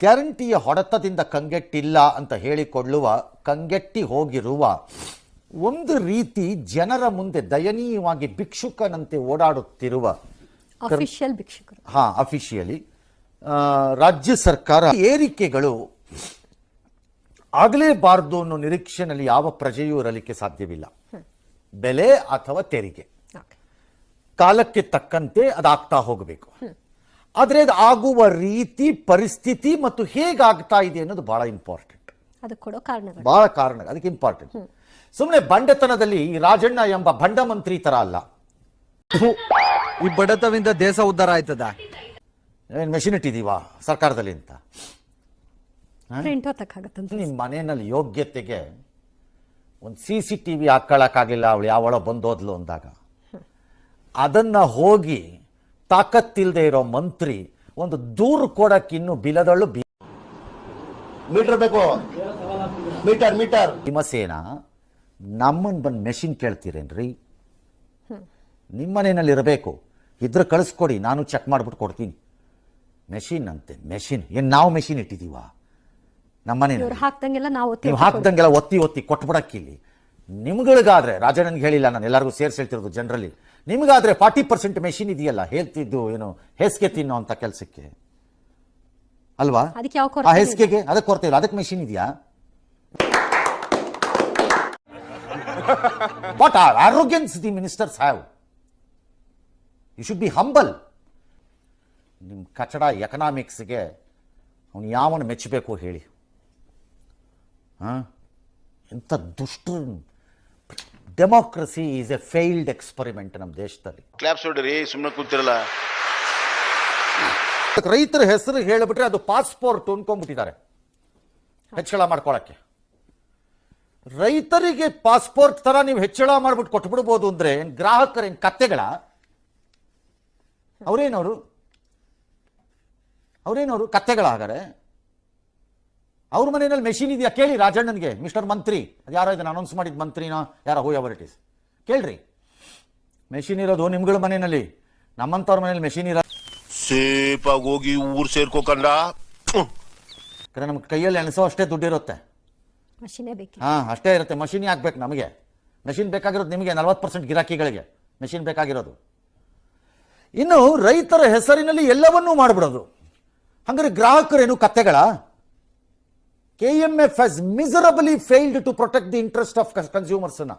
ಗ್ಯಾರಂಟಿಯ ಹೊಡೆತದಿಂದ ಕಂಗೆಟ್ಟಿಲ್ಲ ಅಂತ ಹೇಳಿಕೊಳ್ಳುವ ಕಂಗೆಟ್ಟಿ ಹೋಗಿರುವ ಒಂದು ರೀತಿ ಜನರ ಮುಂದೆ ದಯನೀಯವಾಗಿ ಭಿಕ್ಷುಕನಂತೆ ಓಡಾಡುತ್ತಿರುವ ಅಫಿಷಿಯಲ್ ಭಿಕ್ಷುಕರು. ಹಾ ಅಫಿಷಿಯಲಿ ರಾಜ್ಯ ಸರ್ಕಾರ ಏರಿಕೆಗಳು ಆಗಲೇಬಾರದು ಅನ್ನೋ ನಿರೀಕ್ಷೆನಲ್ಲಿ ಯಾವ ಪ್ರಜೆಯೂ ಇರಲಿಕ್ಕೆ ಸಾಧ್ಯವಿಲ್ಲ. ಬೆಲೆ ಅಥವಾ ತೆರಿಗೆ. ಕಾಲಕ್ಕೆ ತಕ್ಕಂತೆ ಅದಾಗ್ತಾ ಹೋಗಬೇಕು. ಆದರೆ ಅದು ಆಗುವ ರೀತಿ ಪರಿಸ್ಥಿತಿ ಮತ್ತು ಹೇಗಾಗ್ತಾ ಇದೆ ಅನ್ನೋದು ಬಹಳ ಇಂಪಾರ್ಟೆಂಟ್ ಅದು ಕೊಡೋ ಕಾರಣಗಳು. ಬಹಳ ಕಾರಣ ಅದಕ್ಕೆ ಇಂಪಾರ್ಟೆಂಟ್ ಸುಮ್ಮನೆ ಬಂಡತನದಲ್ಲಿ ಈ ರಾಜಣ್ಣ ಎಂಬ ಬಂಡ ಮಂತ್ರಿ ತರ ಅಲ್ಲ. ಈ ಬಡತವಿಂದ ದೇಶ ಉದ್ಧಾರ ಆಯ್ತದ? ಏನು ಮೆಷಿನ್ ಇಟ್ಟಿದೀವಾ ಸರ್ಕಾರದಲ್ಲಿ ಅಂತ? ನಿಮ್ಮ ಮನೆಯಲ್ಲಿ ಯೋಗ್ಯತೆಗೆ ಒಂದು ಸಿ ಸಿ ಟಿ ವಿ ಹಾಕೊಳ್ಳೋಕ್ಕಾಗಲಿಲ್ಲ ಅವಳು ಯಾವಳ ಬಂದೋದ್ಲು ಅಂದಾಗ. ಅದನ್ನ ಹೋಗಿ ತಾಕತ್ತಿಲ್ಲದೆ ಇರೋ ಮಂತ್ರಿ ಒಂದು ದೂರು ಕೊಡಕ್ಕೆ ಇನ್ನು ಬಿಲದಳು ಮೀಟರ್ ಬೇಕು. Meter meter. ಭೀಮಸೇನ ನಮ್ಮನ್ನು ಬಂದು ಮೆಷಿನ್ ಕೇಳ್ತೀರೇನ್ರಿ? ನಿಮ್ಮನೇನಲ್ಲಿ ಮನೆಯಲ್ಲಿ ಇರಬೇಕು. ಇದ್ರ ಕಳಿಸ್ಕೊಡಿ ನಾನು ಚೆಕ್ ಮಾಡ್ಬಿಟ್ಟು ಕೊಡ್ತೀನಿ. ಮೆಷಿನ್ ಅಂತೆ ಮೆಷಿನ್. ಏನ್ ನಾವು ಮೆಷಿನ್ ಇಟ್ಟಿದೀವ ನಮ್ಮನೆ ಹಾಕ್ದಂಗೆಲ್ಲ ಒತ್ತಿ ಒತ್ತಿ ಕೊಟ್ಬಿಡಕ್ಕಿಲ್ಲಿ ನಿಮ್ಗಳಿಗಾದ್ರೆ ರಾಜಣ್ಣನಿಗೆ ಹೇಳಿಲ್ಲ ನಾನು ಎಲ್ಲರಿಗೂ ಸೇರ್ಸಿ ಹೇಳ್ತಿರೋದು ಜನರಲ್ಲಿ. ನಿಮಗಾದ್ರೆ ಫಾರ್ಟಿ ಪರ್ಸೆಂಟ್ ಮೆಷಿನ್ ಇದೆಯಲ್ಲ ಹೇಳ್ತಿದ್ದು ಏನು ಹೆಸ್ಗೆ ತಿನ್ನೋ ಅಂತ ಕೆಲಸಕ್ಕೆ. ಅಲ್ವಾ? ಆ ಹೆಸ್ಗೆಗೆ ಅದಕ್ಕೆ ಕೊರತೆ ಇಲ್ಲ ಅದಕ್ಕೆ ಮೆಷಿನ್ ಇದೆಯಾ? But are arrogance the ministers have you should be humble ನಿಮ್ಮ ಕಚಡ ಎಕನಾಮಿಕ್ಸ್ಗೆ ಅವನು ಯಾವನು ಮೆಚ್ಚಬೇಕು ಹೇಳಿ. ಹಾಂ? ಎಂಥ ದುಷ್ಟ democracy is a failed experiment ನಮ್ಮ ದೇಶದಲ್ಲಿ. ಕ್ಲಾಪ್ಸ್ ಹೊಡ್ರಿ ಸುಮ್ಮನೆ ಕೂತಿರಲ್ಲ. ರೈತರ ಹೆಸರು ಹೇಳಿಬಿಟ್ರೆ ಅದು ಪಾಸ್ಪೋರ್ಟ್ ಅನ್ಕೊಂಡ್ಬಿಟ್ಟಿದ್ದಾರೆ ಹೆಚ್ಚಳ ಮಾಡ್ಕೊಳಕ್ಕೆ. ರೈತರಿಗೆ ಪಾಸ್ಪೋರ್ಟ್ ತರ ನೀವು ಹೆಚ್ಚಳ ಮಾಡ್ಬಿಟ್ಟು ಕೊಟ್ಬಿಡ್ಬೋದು ಅಂದ್ರೆ ಏನು ಗ್ರಾಹಕರ ಏನ್ ಕತ್ತೆಗಳ? ಅವ್ರೇನವರು? ಅವ್ರೇನವರು? ಕತ್ತೆಗಳ ಹಾಗಾರೆ ಅವ್ರ ಮನೆಯಲ್ಲಿ ಮೆಷಿನ್ ಇದೆಯಾ? ಕೇಳಿ ರಾಜಣ್ಣನಿಗೆ. ಮಿಸ್ಟರ್ ಮಂತ್ರಿ. ಅದು ಯಾರೋ ಇದನ್ನು ಅನೌನ್ಸ್ ಮಾಡಿದ ಮಂತ್ರಿನೋ ಯಾರೋ ಹೂ ಎವರ್ ಇಟ್ ಇಸ್ ಕೇಳ್ರಿ. ಮೆಷಿನ್ ಇರೋದು ನಿಮ್ಗಳ ಮನೆಯಲ್ಲಿ. ನಮ್ಮಂಥವ್ರ ಮನೇಲಿ ಮೆಷಿನ್ ಇರ ಸೇಫಾಗಿ ಹೋಗಿ ಊರ್ ಸೇರ್ಕೋಕಂಡ ಯಾಕಂದ್ರೆ ನಮ್ಗೆ ಕೈಯಲ್ಲಿ ಎಣಸೋ ಅಷ್ಟೇ ದುಡ್ಡಿರುತ್ತೆ. ಮಷಿನೇ ಬೇಕಿಲ್ಲ ಹಾಂ ಅಷ್ಟೇ ಇರುತ್ತೆ. ಮಷಿನ್ ಹಾಕ್ಬೇಕು ನಮಗೆ. ಮೆಷಿನ್ ಬೇಕಾಗಿರೋದು ನಿಮಗೆ ನಲ್ವತ್ತು ಪರ್ಸೆಂಟ್ ಗಿರಾಕಿಗಳಿಗೆ. ಮೆಷಿನ್ ಬೇಕಾಗಿರೋದು. ಇನ್ನು ರೈತರ ಹೆಸರಿನಲ್ಲಿ ಎಲ್ಲವನ್ನೂ ಮಾಡಿಬಿಡೋದು. ಹಂಗಾರೆ ಗ್ರಾಹಕರೇನು ಕತ್ತೆಗಳ? KMF has miserably failed to protect the interest of consumers అన్నా